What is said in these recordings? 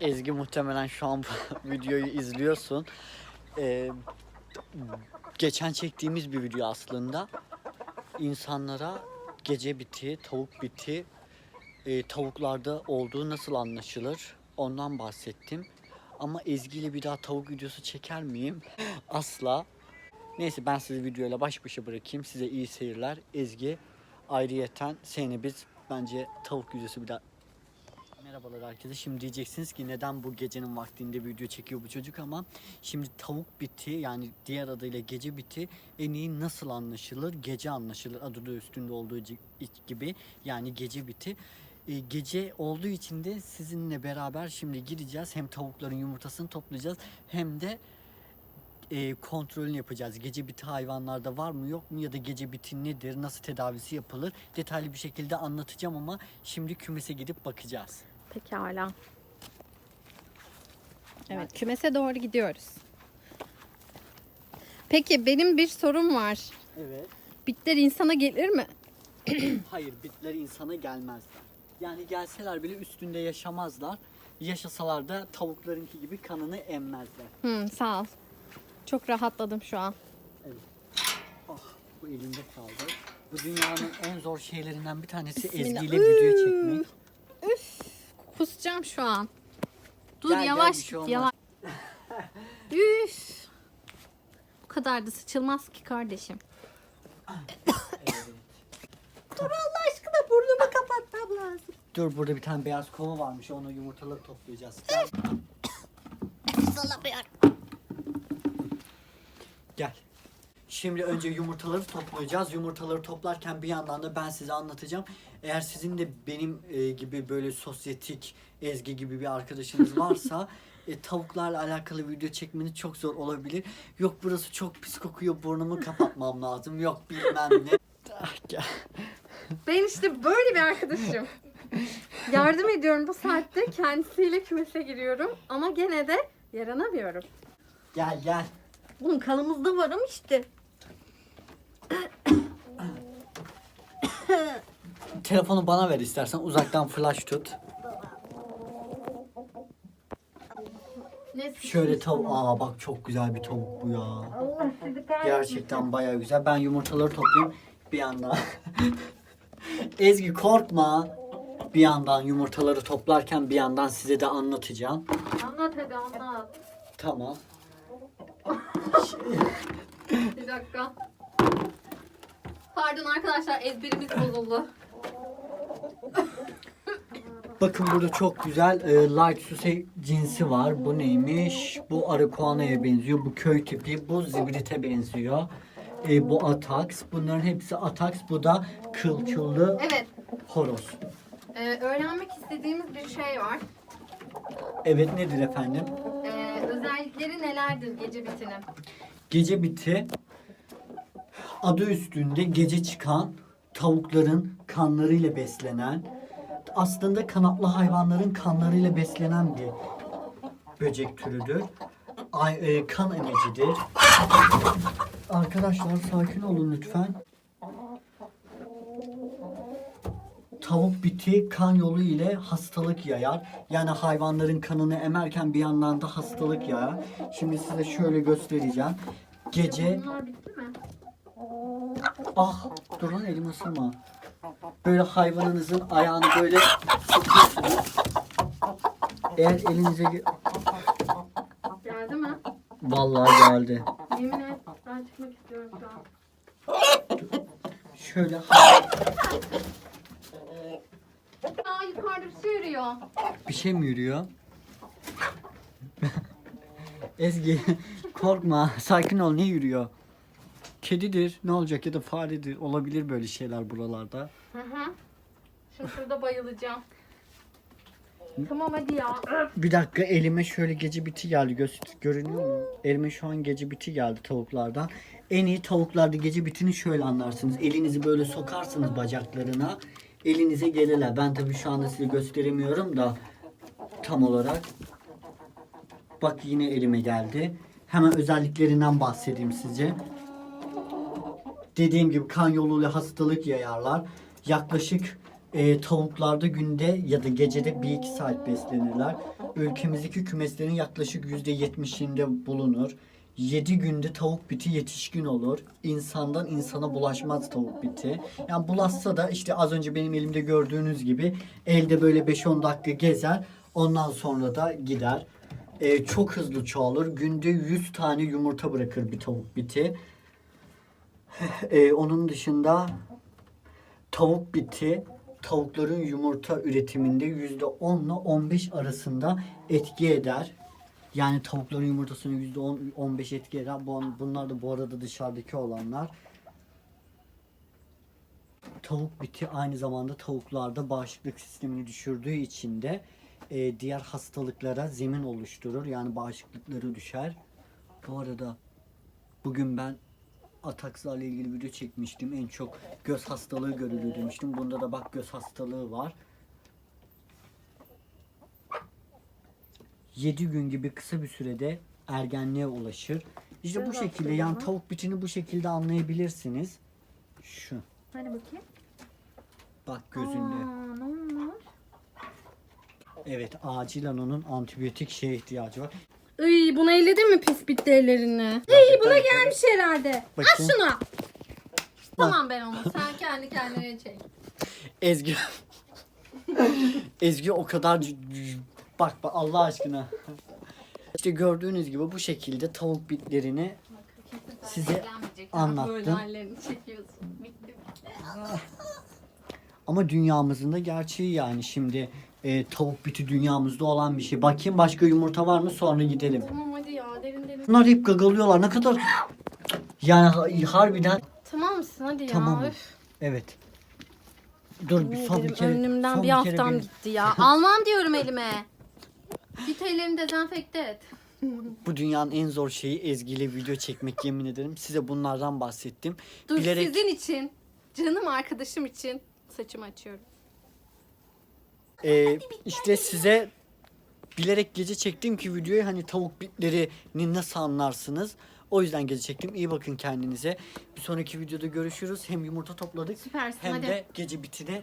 Ezgi muhtemelen şu an videoyu izliyorsun. Ee, geçen çektiğimiz bir video aslında. İnsanlara gece biti, tavuk biti, e, tavuklarda olduğu nasıl anlaşılır ondan bahsettim. Ama Ezgi ile bir daha tavuk videosu çeker miyim? Asla. Neyse ben sizi videoyla baş başa bırakayım. Size iyi seyirler. Ezgi ayrıyeten seni biz bence tavuk videosu bir daha Merhabalar herkese. Şimdi diyeceksiniz ki neden bu gecenin vaktinde video çekiyor bu çocuk ama şimdi tavuk biti yani diğer adıyla gece biti en iyi nasıl anlaşılır? Gece anlaşılır adı da üstünde olduğu gibi yani gece biti. E, gece olduğu için de sizinle beraber şimdi gideceğiz. Hem tavukların yumurtasını toplayacağız hem de e, kontrolünü yapacağız. Gece biti hayvanlarda var mı yok mu ya da gece biti nedir, nasıl tedavisi yapılır detaylı bir şekilde anlatacağım ama şimdi kümese gidip bakacağız. Pekala. Evet, kümese doğru gidiyoruz. Peki benim bir sorum var. Evet. Bitler insana gelir mi? Hayır bitler insana gelmezler. Yani gelseler bile üstünde yaşamazlar. Yaşasalar da tavuklarınki gibi kanını emmezler. Hı, sağ ol. Çok rahatladım şu an. Ah bu elimde kaldı. Bu dünyanın en zor şeylerinden bir tanesi Bismillah. Ezgi ile video çekmek. Kusacağım şu an. Dur Gel, gel, yavaş bir şey git olmaz. yavaş. Üf. Bu kadar da sıçılmaz ki kardeşim. Dur Allah aşkına burnumu kapatmam lazım. Dur burada bir tane beyaz kova varmış. Onu yumurtaları toplayacağız. Gel. Gel. Şimdi önce yumurtaları toplayacağız. Yumurtaları toplarken bir yandan da ben size anlatacağım. Eğer sizin de benim e, gibi böyle sosyetik, Ezgi gibi bir arkadaşınız varsa e, tavuklarla alakalı video çekmeniz çok zor olabilir. Yok burası çok pis kokuyor burnumu kapatmam lazım. Yok bilmem ne. Ah, Gel. Ben işte böyle bir arkadaşım. Yardım ediyorum bu saatte. Kendisiyle kümese giriyorum. Ama gene de yaranamıyorum. Gel gel. Bunun kanımızda var ama işte. Telefonu bana ver istersen uzaktan flash tut. Şöyle tavuk. Aa bak çok güzel bir tavuk bu ya. Allah sizi Gerçekten bayağı güzel. Ben yumurtaları toplayayım bir yandan. Ezgi korkma. Bir yandan yumurtaları toplarken bir yandan size de anlatacağım. Anlat hadi anlat. Tamam. Bir dakika. Pardon arkadaşlar ezberimiz bozuldu. Bakın burada çok güzel e, light suse cinsi var. Bu neymiş? Bu arıkoana'ya benziyor. Bu köy tipi. Bu zibrite benziyor. E, bu ataks. Bunların hepsi ataks. Bu da kılçıllı Evet. horoz. e, öğrenmek istediğimiz bir şey var. Evet nedir efendim? E, özellikleri nelerdir gece bitinin? Gece biti adı üstünde gece çıkan tavukların kanlarıyla beslenen aslında kanatlı hayvanların kanlarıyla beslenen bir böcek türüdür. Ay, e, kan emicidir. Arkadaşlar sakin olun lütfen. Tavuk biti kan yolu ile hastalık yayar. Yani hayvanların kanını emerken bir yandan da hastalık yayar. Şimdi size şöyle göstereceğim. Gece? Ah dur lan elim ısırma. Böyle hayvanınızın ayağını böyle sıkıyorsunuz. Eğer elinize ge- Geldi mi? vallahi geldi. Yemin et. Ben çıkmak istiyorum şu an. Şöyle Aa yukarıda bir şey yürüyor. bir şey mi yürüyor? Ezgi korkma sakin ol ne yürüyor? Kedidir ne olacak ya da faredir olabilir böyle şeyler buralarda. Hı hı. Şurada bayılacağım. Tamam hadi ya. Bir dakika elime şöyle gece biti geldi göster görünüyor mu? Elime şu an gece biti geldi tavuklardan. En iyi tavuklarda gece bitini şöyle anlarsınız. Elinizi böyle sokarsınız bacaklarına. Elinize gelirler. Ben tabii şu anda size gösteremiyorum da tam olarak. Bak yine elime geldi. Hemen özelliklerinden bahsedeyim size. Dediğim gibi kan yoluyla hastalık yayarlar. Yaklaşık e, tavuklarda günde ya da gecede 1-2 saat beslenirler. ülkemizdeki kümeslerin yaklaşık %70'inde bulunur. 7 günde tavuk biti yetişkin olur. İnsandan insana bulaşmaz tavuk biti. Yani bulaşsa da işte az önce benim elimde gördüğünüz gibi elde böyle 5-10 dakika gezer. Ondan sonra da gider. Ee, çok hızlı çoğalır. Günde 100 tane yumurta bırakır bir tavuk biti. Ee, onun dışında tavuk biti tavukların yumurta üretiminde %10 ile 15 arasında etki eder. Yani tavukların yumurtasının %10 15 etki eder. Bu- Bunlar da bu arada dışarıdaki olanlar. Tavuk biti aynı zamanda tavuklarda bağışıklık sistemini düşürdüğü için de e, diğer hastalıklara zemin oluşturur. Yani bağışıklıkları düşer. Bu arada bugün ben ataksla ile ilgili video çekmiştim. En çok göz hastalığı görülür demiştim. Bunda da bak göz hastalığı var. 7 gün gibi kısa bir sürede ergenliğe ulaşır. İşte bu şekilde yani tavuk bitini bu şekilde anlayabilirsiniz. Şu. Hadi bakayım. Bak gözünde. Aa, ne olmuş? Evet acilen onun antibiyotik şeye ihtiyacı var. Iy, buna elledin mi pis bitti ellerini? Iy, buna gelmiş herhalde. Bakayım. şunu. Tamam ben onu. Sen kendi kendine çek. Ezgi. Ezgi o kadar bak bak Allah aşkına. İşte gördüğünüz gibi bu şekilde tavuk bitlerini Size anlattım. Böyle hallerini çekiyorsun. Bitti. ama dünyamızın da gerçeği yani şimdi e, tavuk biti dünyamızda olan bir şey. Bakayım başka yumurta var mı sonra gidelim. Tamam hadi ya derin derin. Bunlar hep gagalıyorlar ne kadar yani ha- harbiden Tamam mısın hadi ya. Tamam. Evet. Dur bir Yemin son bir ederim, kere. Önümden bir kere haftam bir- gitti ya. Almam diyorum elime. Git ellerini dezenfekte et. Bu dünyanın en zor şeyi Ezgi ile video çekmek yemin ederim. Size bunlardan bahsettim. Dur Bilerek sizin için, canım arkadaşım için saçımı açıyorum. Ee, işte size bilerek gece çektim ki videoyu hani tavuk bitlerini nasıl anlarsınız. O yüzden gece çektim. İyi bakın kendinize. Bir sonraki videoda görüşürüz. Hem yumurta topladık Süpersin hem hadi. de gece bitini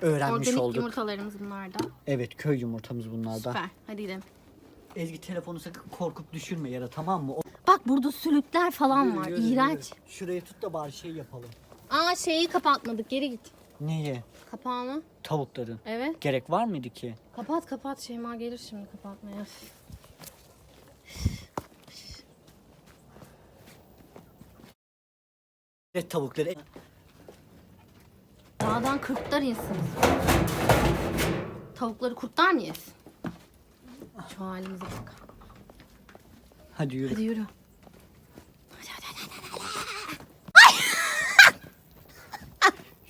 öğrenmiş Organik olduk. yumurtalarımız bunlar da. Evet köy yumurtamız bunlardan. Süper. Hadi gidelim. Ezgi telefonu sakın korkup düşürme yere tamam mı? O- Bak burada sülükler falan Yürü, var. yürü, yürü. İğrenç. Şuraya tut da bari şey yapalım. Aa şeyi kapatmadık. Geri git. Neye? Kapağını. Tavukların. Evet. Gerek var mıydı ki? Kapat kapat. Şeyma gelir şimdi kapatmaya. Evet tavukları. Dağdan kurtlar insin. Tavukları kurtlar mı yesin? Şu halimize bak. Hadi yürü. Hadi yürü.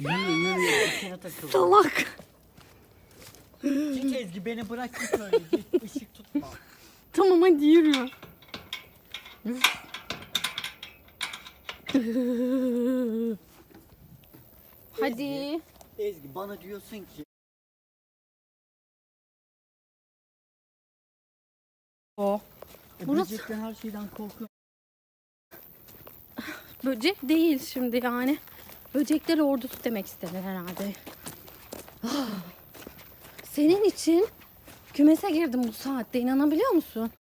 Yürü yürü. Salak. Git Ezgi beni bırak git öyle. Git ışık tutma. Tamam hadi yürü. hadi. Ezgi bana diyorsun ki O. e, Burası- böcekten her şeyden korkuyorum. Böcek değil şimdi yani. Böcekler ordusu demek istedi herhalde. Ah. Senin için kümese girdim bu saatte inanabiliyor musun?